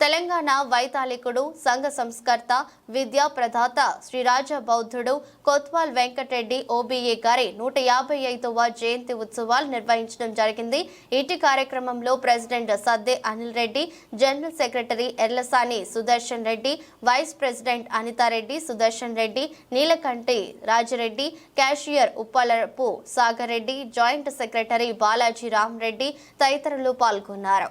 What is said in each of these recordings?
తెలంగాణ వైతాళికుడు సంఘ సంస్కర్త విద్యా ప్రదాత శ్రీరాజ బౌద్ధుడు కొత్వాల్ వెంకటరెడ్డి ఓబీఏ గారి నూట యాభై ఐదవ జయంతి ఉత్సవాలు నిర్వహించడం జరిగింది. ఇటీ కార్యక్రమంలో president Sadde Anil Reddy general secretary Erlasani Sudarshan Reddy vice president Anithareddy Sudarshan Reddy Neelakanti Rajareddy cashier Uppalapu Sagar Reddy joint secretary Balaji Ramareddy తదితరులు పాల్గొన్నారు.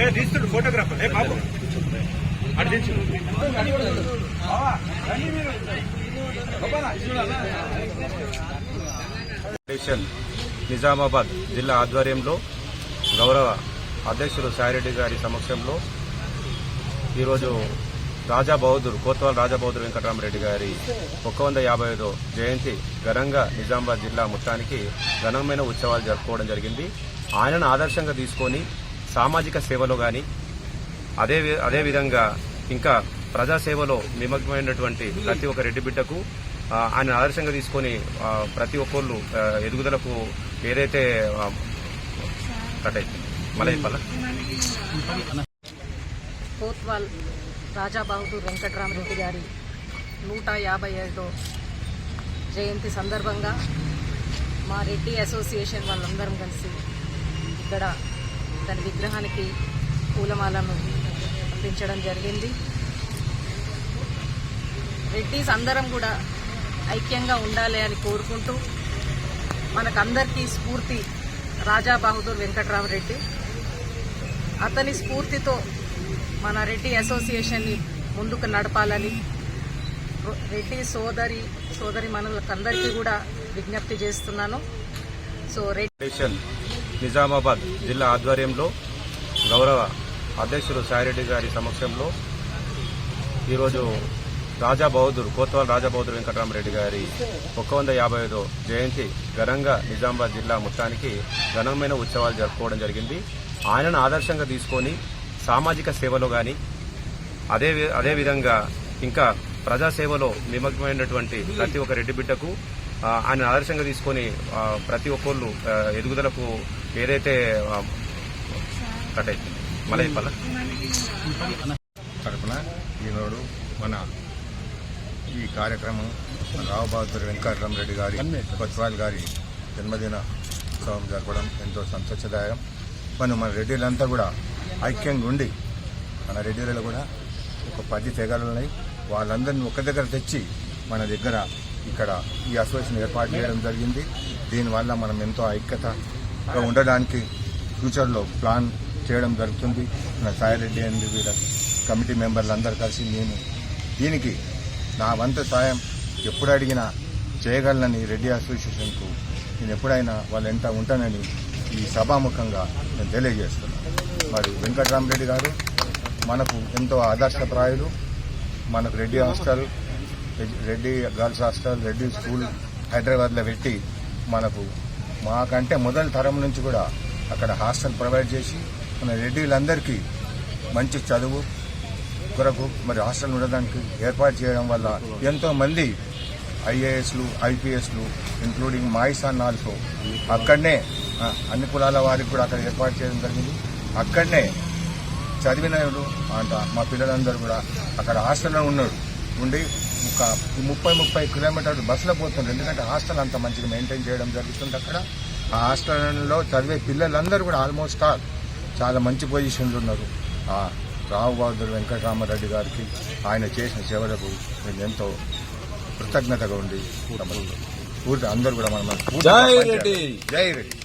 ఏ తీస్తుడు ఫోటోగ్రాఫర్ ఏ బాబు అటు నిజామాబాద్ జిల్లా ఆధ్వర్యంలో గౌరవ అధ్యక్షులు సాయిరెడ్డి గారి సమక్షంలో ఈరోజు రాజా బహదూర్ కోత్వాల్ రాజా బహదూర్ వెంకటరామరెడ్డి గారి ఒక్క వంద యాభై ఐదో జయంతి ఘనంగా నిజామాబాద్ జిల్లా మొత్తానికి ఘనమైన ఉత్సవాలు జరుపుకోవడం జరిగింది. ఆయనను ఆదర్శంగా తీసుకొని సామాజిక సేవలో కానీ అదే అదేవిధంగా అదే విధంగా ఇంకా ప్రజాసేవలో నిమగ్నమైనటువంటి ప్రతి ఒక్క రెడ్డి బిడ్డకు ఆయన ఆదర్శంగా తీసుకొని ప్రతి ఒక్కళ్ళు ఎదుగుదలకు ఏదైతే కోత్వాల్ రాజా బహదూర్ వెంకటరామరెడ్డి గారి నూట యాభై ఐదో జయంతి సందర్భంగా మా రెడ్డి అసోసియేషన్ వాళ్ళందరం కలిసి ఇక్కడ తన విగ్రహానికి పూలమాలను అందించడం జరిగింది. రెడ్డిస్ అందరం కూడా ఐక్యంగా ఉండాలి అని కోరుకుంటూ మనకందరికీ స్ఫూర్తి రాజా బహదూర్ వెంకటరామరెడ్డి అతని స్ఫూర్తితో మన రెడ్డి అసోసియేషన్ని ముందుకు నడపాలని రెడ్డి సోదరి సోదరి మనకందరికీ కూడా విజ్ఞప్తి చేస్తున్నాను. సో రెడ్డి నిజామాబాద్ జిల్లా ఆధ్వర్యంలో గౌరవ అధ్యక్షులు సాయిరెడ్డి గారి సమక్షంలో ఈరోజు రాజా బహదూర్ కోత్వాల్ రాజా బహదూర్ వెంకటరామరెడ్డి గారి ఒక్క వంద యాభై ఐదో జయంతి ఘనంగా నిజామాబాద్ జిల్లా మొత్తానికి ఘనమైన ఉత్సవాలు జరుపుకోవడం జరిగింది. ఆయనను ఆదర్శంగా తీసుకొని సామాజిక సేవలో కానీ అదే అదేవిధంగా అదే విధంగా ఇంకా ప్రజాసేవలో నిమగ్నమైనటువంటి ప్రతి ఒక్క రెడ్డి బిడ్డకు ఆయన ఆదర్శంగా తీసుకొని ప్రతి ఒక్కళ్ళు ఎదుగుదలకు ఏదైతే కట్ అయింది మళ్ళీ చెప్పాలా? ఈనాడు మన ఈ కార్యక్రమం మన రావు బహదూర్ వెంకటరామరెడ్డి గారి కొత్వాల్ గారి జన్మదిన ఉత్సవం జరపడం ఎంతో సంతోషదాయకం. మనం మన రెడ్డిలంతా కూడా ఐక్యంగా ఉండి మన రెడ్డిలలో కూడా ఒక పది తెగలు ఉన్నాయి. వాళ్ళందరినీ ఒక దగ్గర తెచ్చి మన దగ్గర ఇక్కడ ఈ అసోసియేషన్ ఏర్పాటు చేయడం జరిగింది. దీనివల్ల మనం ఎంతో ఐక్యతగా ఉండడానికి ఫ్యూచర్లో ప్లాన్ చేయడం జరుగుతుంది. మన సాయిరెడ్డి అండి వీళ్ళ కమిటీ మెంబర్లు అందరు కలిసి నేను దీనికి నా వంతు సాయం ఎప్పుడు అడిగినా చేయగలనని రెడ్డి అసోసియేషన్కు నేను ఎప్పుడైనా వాళ్ళ ఎంత ఉంటానని ఈ సభాముఖంగా నేను తెలియజేస్తున్నాను. మరి వెంకటరామరెడ్డి గారు మనకు ఎంతో ఆదర్శప్రాయులు. మనకు Reddy hostel Reddy girls hostel Reddy school హైదరాబాద్లో పెట్టి మనకు మాకంటే మొదటి తరం నుంచి కూడా అక్కడ హాస్టల్ ప్రొవైడ్ చేసి మన రెడ్డిలందరికీ మంచి చదువు కొరకు మరి హాస్టల్ ఉండడానికి ఏర్పాటు చేయడం వల్ల ఎంతోమంది ఐఏఎస్లు ఐపీఎస్లు ఇంక్లూడింగ్ మై ఆల్సో అక్కడనే అన్ని కులాల వారికి కూడా అక్కడ ఏర్పాటు చేయడం జరిగింది. అక్కడనే చదివిన అంట మా పిల్లలందరూ కూడా అక్కడ హాస్టల్లో ఉన్నారు ఉండి ఒక ముప్పై ముప్పై కిలోమీటర్లు బస్సులో పోతున్నారు ఎందుకంటే హాస్టల్ అంత మంచిగా మెయింటైన్ చేయడం జరుగుతుంది అక్కడ ఆ హాస్టల్లో చదివే పిల్లలందరూ కూడా ఆల్మోస్ట్ ఆల్ చాలా మంచి పొజిషన్లు ఉన్నారు. ఆ, రావు బహదూర్ వెంకటరామరెడ్డి గారికి ఆయన చేసిన సేవలకు మేము ఎంతో కృతజ్ఞతగా ఉండి పూర్తి. అందరూ కూడా మనం జై రెడ్డి. జై రెడ్డి.